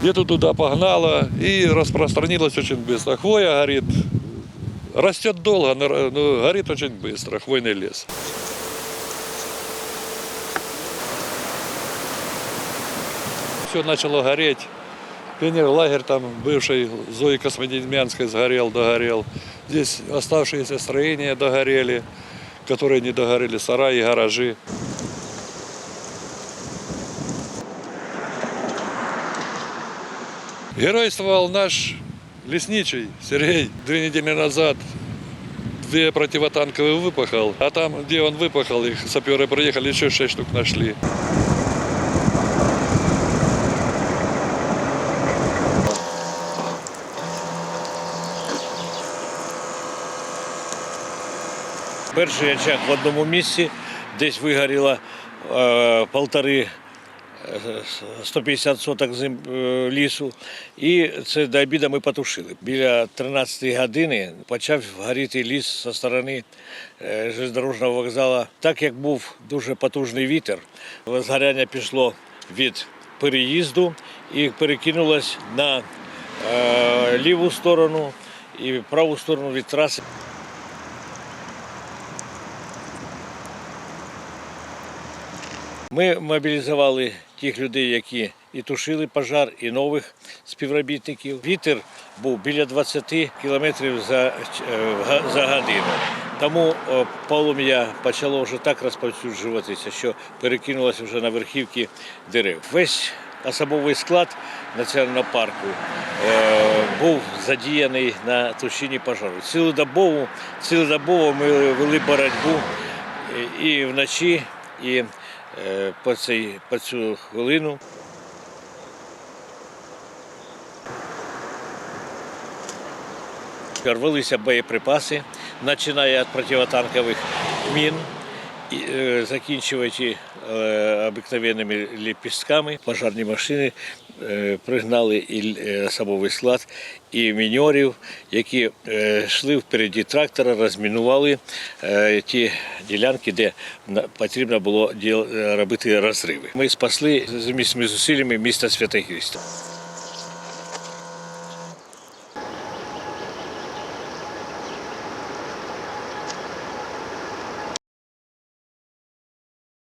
Где-то туда погнало и распространилось очень быстро. Хвоя горит, растет долго, но горит очень быстро, хвойный лес. Все начало гореть. Пионер-лагерь там бывший Зои Космодемьянской сгорел, догорел. Здесь оставшиеся строения догорели, которые не догорели, сараи, гаражи. Геройствовал наш лесничий Сергей две недели назад. Две противотанковые выпахал, а там, где он выпахал, их саперы приехали, еще шесть штук нашли. Перший очаг в одному місці, десь вигоріло е, полтори е, 150 соток е, лісу. І це до обіду ми потушили. Біля 13 години почав горіти ліс зі сторони е, железнодорожного вокзалу. Так як був дуже потужний вітер, згоряння пішло від переїзду і перекинулось на е, ліву сторону і праву сторону від траси. Ми мобілізували тих людей, які і тушили пожар, і нових співробітників. Вітер був біля 20 кілометрів за, е, за годину. Тому е, полум'я почало вже так розповсюджуватися, що перекинулося вже на верхівки дерев. Весь особовий склад національного парку е, був задіяний на тушінні пожару. Цілодобово, цілодобово ми вели боротьбу і- вночі, і по, цей, по цю хвилину. Рвалися боєприпаси, починає від противотанкових мін, е, закінчуючи е, обикновенними ліпістками. Пожарні машини е, пригнали і особовий склад, і міньорів, які йшли впереді трактора, розмінували ті ділянки, де потрібно було робити розриви. Ми спасли з міцними зусиллями місто Святогірська.